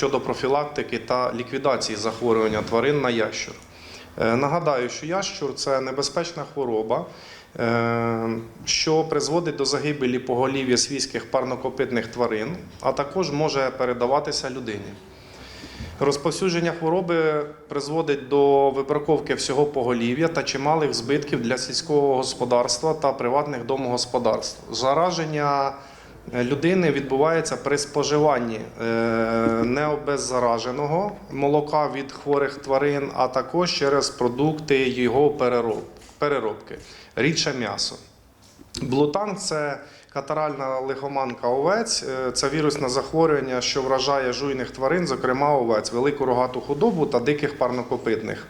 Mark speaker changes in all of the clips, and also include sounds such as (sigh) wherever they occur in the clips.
Speaker 1: щодо профілактики та ліквідації захворювання тварин на ящур. Е, Нагадаю, що ящур це небезпечна хвороба, е, що призводить до загибелі поголів'я свійських парнокопитних тварин, а також може передаватися людині. Розповсюдження хвороби призводить до вибраковки всього поголів'я та чималих збитків для сільського господарства та приватних домогосподарств. Зараження людини відбувається при споживанні е, необеззараженого молока від хворих тварин, а також через продукти його переробки, рідше м'ясо. Блутан це катаральна лихоманка овець. Е, Це вірусне захворювання, що вражає жуйних тварин, зокрема овець, велику рогату худобу та диких парнокопитних.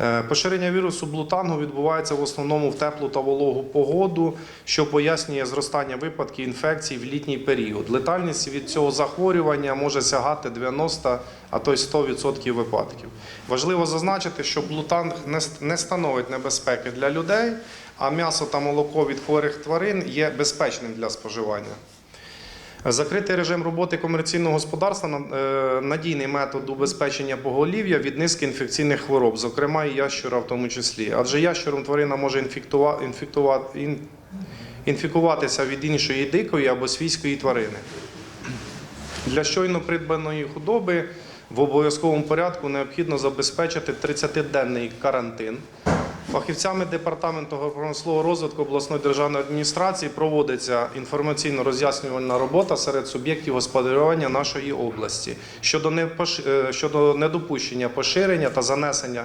Speaker 1: Е, Поширення вірусу блутангу відбувається в основному в теплу та вологу погоду, що пояснює зростання випадків інфекцій в літній період. Летальність від цього захворювання може сягати 90, а то й 100% випадків. Важливо зазначити, що блутанг не становить небезпеки для людей, а м'ясо та молоко від хворих тварин є безпечним для споживання. Закритий режим роботи комерційного господарства е, надійний метод убезпечення поголів'я від низки інфекційних хвороб, зокрема і ящура в тому числі. Адже ящуром тварина може інфікуватися від іншої дикої або свійської тварини. Для щойно придбаної худоби в обов'язковому порядку необхідно забезпечити 30-денний карантин. Фахівцями департаменту промислового розвитку обласної державної адміністрації проводиться інформаційно-роз'яснювальна робота серед суб'єктів господарювання нашої області щодо е, щодо недопущення поширення та занесення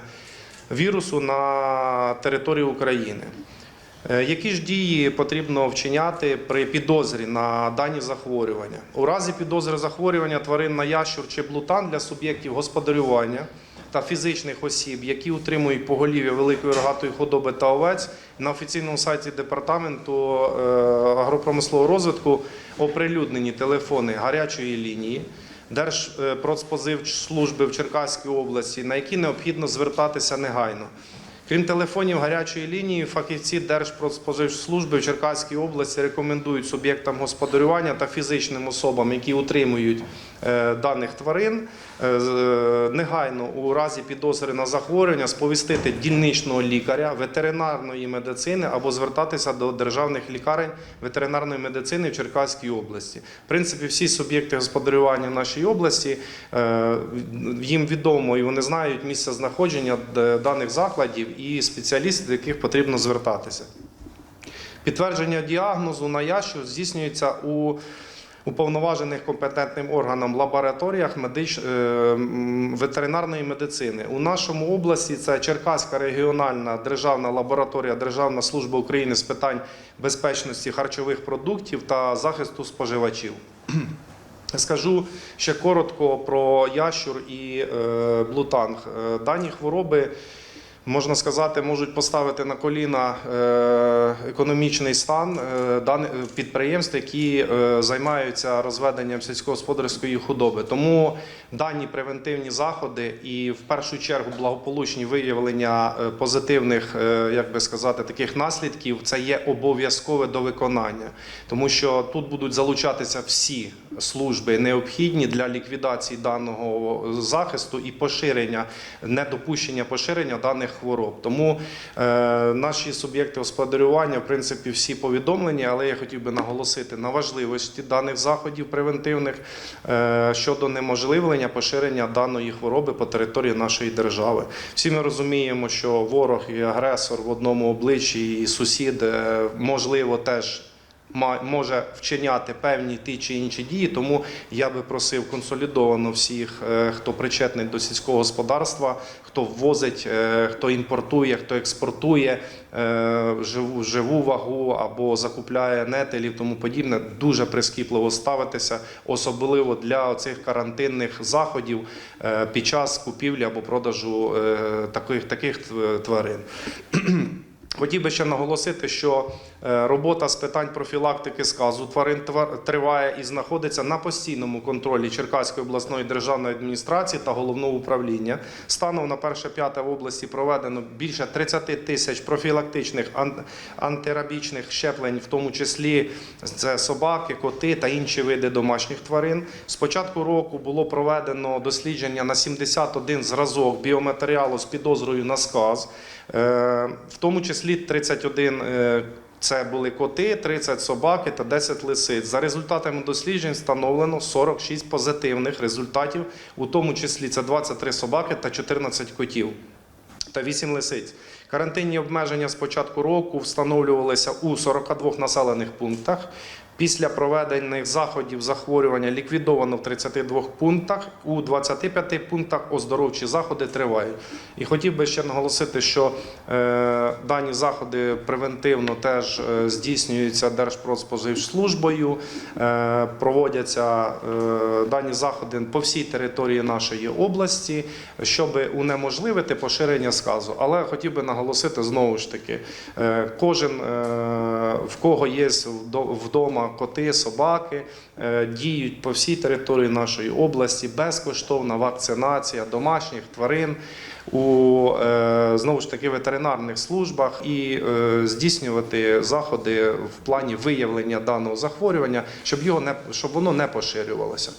Speaker 1: вірусу на територію України. Е, Які ж дії потрібно вчиняти при підозрі на дані захворювання? У разі підозри захворювання тварин на ящур чи блутан для суб'єктів господарювання та фізичних осіб, які утримують поголів'я великої рогатої худоби та овець, на офіційному сайті департаменту е, агропромислового розвитку оприлюднені телефони гарячої лінії. Держпродспозивслужби в Черкаській області, на які необхідно звертатися негайно. Крім телефонів гарячої лінії, фахівці Держпродспоживслужби в Черкаській області рекомендують суб'єктам господарювання та фізичним особам, які утримують даних тварин, е, е, негайно у разі підозри на захворювання сповістити дільничного лікаря ветеринарної медицини або звертатися до державних лікарень ветеринарної медицини в Черкаській області. В принципі, всі суб'єкти господарювання в нашій області е, їм відомо і вони знають місце знаходження даних закладів і спеціалістів, до яких потрібно звертатися. Підтвердження діагнозу на ящу здійснюється у уповноважених компетентним органам лабораторіях медич... е, ветеринарної медицини. У нашому області це Черкаська регіональна державна лабораторія Державна служба України з питань безпечності харчових продуктів та захисту споживачів. (clears throat) Скажу ще коротко про ящур і е, блутанг. Е, Дані хвороби. Можна сказати, можуть поставити на коліна е, економічний стан е, даних підприємств, які е, займаються розведенням сільськогосподарської худоби. Тому дані превентивні заходи і в першу чергу благополучні виявлення е, позитивних, е, як би сказати, таких наслідків це є обов'язкове до виконання, тому що тут будуть залучатися всі служби необхідні для ліквідації даного захисту і поширення, недопущення поширення даних хвороб. Тому е, наші суб'єкти господарювання, в принципі, всі повідомлені, але я хотів би наголосити на важливості даних заходів превентивних е, щодо неможливлення поширення даної хвороби по території нашої держави. Всі ми розуміємо, що ворог і агресор в одному обличчі, і сусід е, можливо теж може вчиняти певні ті чи інші дії. Тому я би просив консолідовано всіх, е, хто причетний до сільського господарства, хто ввозить, е, хто імпортує, хто експортує е, живу, живу вагу або закупляє нетелів, тому подібне, дуже прискіпливо ставитися, особливо для цих карантинних заходів під час купівлі або продажу таких, таких тварин. Хотів би ще наголосити, що е, робота з питань профілактики сказу тварин триває і знаходиться на постійному контролі Черкаської обласної державної адміністрації та головного управління. Станом на 1-5 в області проведено більше 30 тисяч профілактичних антирабічних щеплень, в тому числі це собаки, коти та інші види домашніх тварин. З початку року було проведено дослідження на 71 зразок біоматеріалу з підозрою на сказ, Е, в тому числі 31 е, це були коти, 30 собаки та 10 лисиць. За результатами досліджень встановлено 46 позитивних результатів, у тому числі це 23 собаки та 14 котів та 8 лисиць. Карантинні обмеження з початку року встановлювалися у 42 населених пунктах. Після проведених заходів захворювання ліквідовано в 32 пунктах. У 25 пунктах оздоровчі заходи тривають. І хотів би ще наголосити, що е, дані заходи превентивно теж е, здійснюються Держпродспоживслужбою, е, проводяться е, дані заходи по всій території нашої області, щоб унеможливити поширення сказу. Але хотів би наголосити знову ж таки, е, кожен е, в кого є вдома коти, собаки, е, діють по всій території нашої області безкоштовна вакцинація домашніх тварин у е, знову ж таки ветеринарних службах і е, здійснювати заходи в плані виявлення даного захворювання, щоб його не щоб воно не поширювалося.